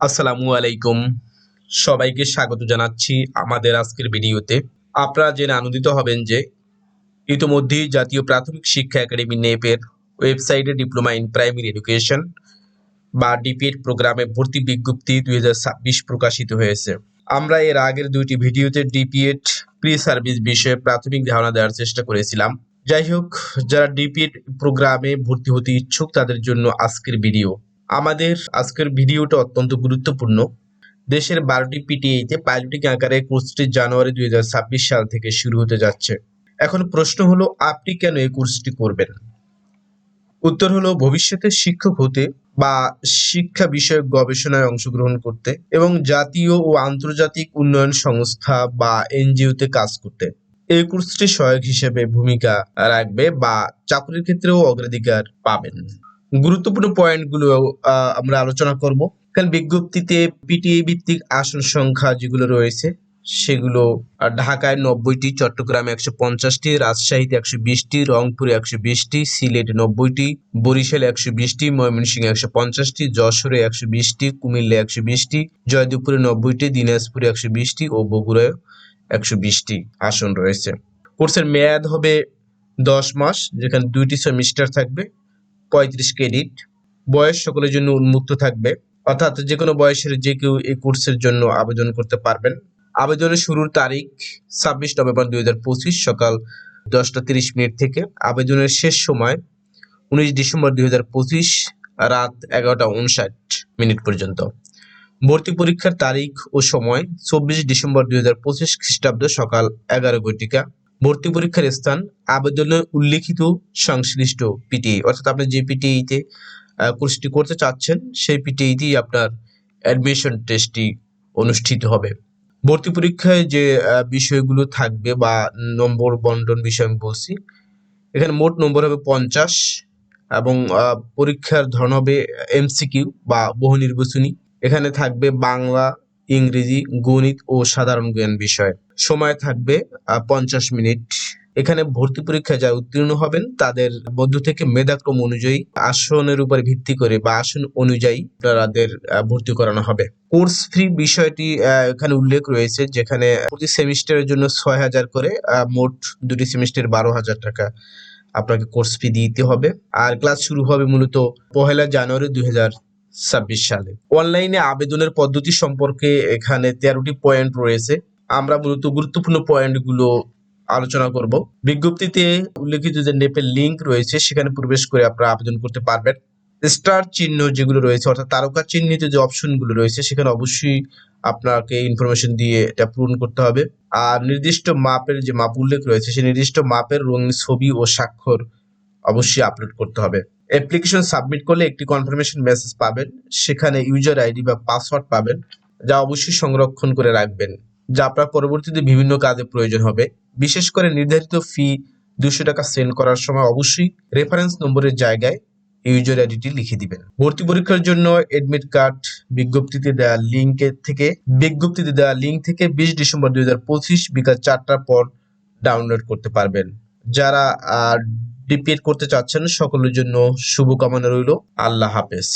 আসসালামু আলাইকুম। সবাইকে স্বাগত জানাচ্ছি আমাদের আজকের ভিডিওতে। আপনারা জেনে আনন্দিত হবেন যে ইতোমধ্যেই জাতীয় প্রাথমিক শিক্ষা একাডেমি নেপের ওয়েবসাইটে ডিপ্লোমা ইন প্রাইমারি এডুকেশন বা ডিপিএড প্রোগ্রামে ভর্তি বিজ্ঞপ্তি দুই হাজার ছাব্বিশ প্রকাশিত হয়েছে। আমরা এর আগের দুইটি ভিডিওতে ডিপিএড প্রি সার্ভিস বিষয়ে প্রাথমিক ধারণা দেওয়ার চেষ্টা করেছিলাম। যাই হোক, যারা ডিপিএড প্রোগ্রামে ভর্তি হতে ইচ্ছুক তাদের জন্য আজকের ভিডিও। আমাদের আজকের ভিডিওটা অত্যন্ত গুরুত্বপূর্ণ। দেশের বারোটি পিটিএইতে পাইলটিং আকারে কোর্সটি জানুয়ারি দুই সাল থেকে শুরু হতে যাচ্ছে। এখন প্রশ্ন হলো, আপনি কেন এই কোর্সটি করবেন? উত্তর হলো, ভবিষ্যতে শিক্ষক হতে বা শিক্ষা বিষয়ক গবেষণায় অংশগ্রহণ করতে এবং জাতীয় ও আন্তর্জাতিক উন্নয়ন সংস্থা বা এনজিওতে কাজ করতে। এই কোর্সটি সহায়ক হিসেবে ভূমিকা রাখবে বা চাকরির ক্ষেত্রেও অগ্রাধিকার পাবেন। গুরুত্বপূর্ণ পয়েন্টগুলো আমরা আলোচনা করব। কারণ বিজ্ঞপ্তিতে পিটিএ ভিত্তিক আসন সংখ্যা যেগুলো রয়েছে, সেগুলো ঢাকায় নব্বইটি, চট্টগ্রামে একশো পঞ্চাশটি, রাজশাহীতে একশো বিশটি, রংপুরে একশো বিশটি, সিলেটে নব্বইটি, বরিশালে একশো বিশটি, ময়মনসিংহে একশো পঞ্চাশটি, যশোরে একশো বিশটি কুমিল্লা একশো বিশটি, জয়দেবপুরে নব্বইটি, দিনাজপুরে একশো বিশটি ও বগুড়ায় একশো বিশটি আসন রয়েছে। কোর্সের মেয়াদ হবে দশ মাস, যেখানে দুইটি সেমিস্টার থাকবে। পঁয়ত্রিশ ক্রেডিট। বয়স সকলের জন্য উন্মুক্ত থাকবে। অর্থাৎ যে কোনো বয়সের যে কেউ এই কোর্সের জন্য আবেদন করতে পারবেন। আবেদনের শুরুর তারিখ ছাব্বিশ নভেম্বর দুই হাজার পঁচিশ সকাল দশটা তিরিশ মিনিট থেকে। আবেদনের শেষ সময় উনিশ ডিসেম্বর দুই হাজার পঁচিশ রাত এগারোটা উনষাট মিনিট পর্যন্ত। ভর্তি পরীক্ষার তারিখ ও সময় চব্বিশ ডিসেম্বর দুই হাজার পঁচিশ খ্রিস্টাব্দ সকাল এগারো ঘটিকা। ভর্তি পরীক্ষার স্থান আবেদনে উল্লেখিত সংশ্লিষ্ট পিটিই অর্থাৎ আপনি যে পিটিইতে কোর্সটি করতে চাচ্ছেন, সেই পিটিইতেই আপনার অ্যাডমিশন টেস্টটি অনুষ্ঠিত হবে। ভর্তি পরীক্ষায় যে বিষয়গুলো থাকবে বা নম্বর বন্টন বিষয় আমি বলছি, এখানে মোট নম্বর হবে পঞ্চাশ এবং পরীক্ষার ধরন হবে এমসিকিউ বা বহু নির্বাচনী। এখানে থাকবে বাংলা, ইংরেজি, গণিত ও সাধারণ জ্ঞান বিষয়। সময় থাকবে পঞ্চাশ মিনিট। এখানে ভর্তি পরীক্ষায় যারা উত্তীর্ণ হবেন, তাদের মধ্য থেকে মেধাক্রম অনুযায়ী, আসনের উপর ভিত্তি করে বা আসন অনুযায়ী তাদের ভর্তি করানো হবে। কোর্স ফি বিষয়টি এখানে উল্লেখ রয়েছে, যেখানে প্রতি সেমিস্টারের জন্য ছয় হাজার করে মোট দুটি সেমিস্টার বারো হাজার টাকা আপনাকে কোর্স ফি দিতে হবে। আর ক্লাস শুরু হবে মূলত পহেলা জানুয়ারি দুই ছাব্বিশ সালে। অনলাইনে আবেদনের পদ্ধতি সম্পর্কে এখানে তেরোটি পয়েন্ট রয়েছে। আমরা মূলত গুরুত্বপূর্ণ পয়েন্টগুলো আলোচনা করব। বিজ্ঞপ্তিতে উল্লেখিত যে নেপের লিঙ্ক রয়েছে, সেখানে প্রবেশ করে আপনারা আবেদন করতে পারবেন। স্টার চিহ্ন যেগুলো রয়েছে, অর্থাৎ তারকা চিহ্নিত যে অপশনগুলো রয়েছে, সেখানে অবশ্যই আপনাকে ইনফরমেশন দিয়ে এটা পূরণ করতে হবে। আর নির্দিষ্ট মাপের যে মাপ উল্লেখ রয়েছে, সেই নির্দিষ্ট মাপের রঙিন ছবি ও স্বাক্ষর অবশ্যই আপলোড করতে হবে। অ্যাপ্লিকেশন সাবমিট করলে একটি কনফার্মেশন মেসেজ পাবেন, সেখানে ইউজার আইডি বা পাসওয়ার্ড পাবেন, যা অবশ্যই সংরক্ষণ করে রাখবেন। যা আপনার পরবর্তীতে বিভিন্ন কাজে প্রয়োজন হবে। বিশেষ করে নির্ধারিত ফি দুশো টাকা সেন্ড করার সময় অবশ্যই রেফারেন্স নম্বরের জায়গায় ইউজার আইডিটি লিখে দিবেন। ভর্তি পরীক্ষার জন্য এডমিট কার্ড বিজ্ঞপ্তিতে দেওয়া লিঙ্কের থেকে, বিজ্ঞপ্তিতে দেওয়া লিঙ্ক থেকে বিশ ডিসেম্বর দুই হাজার পঁচিশ বিকাল চারটার পর ডাউনলোড করতে পারবেন। যারা ডিপিএড করতে চাচ্ছেন, সকলের জন্য শুভকামনা রইল। আল্লাহ হাফেজ।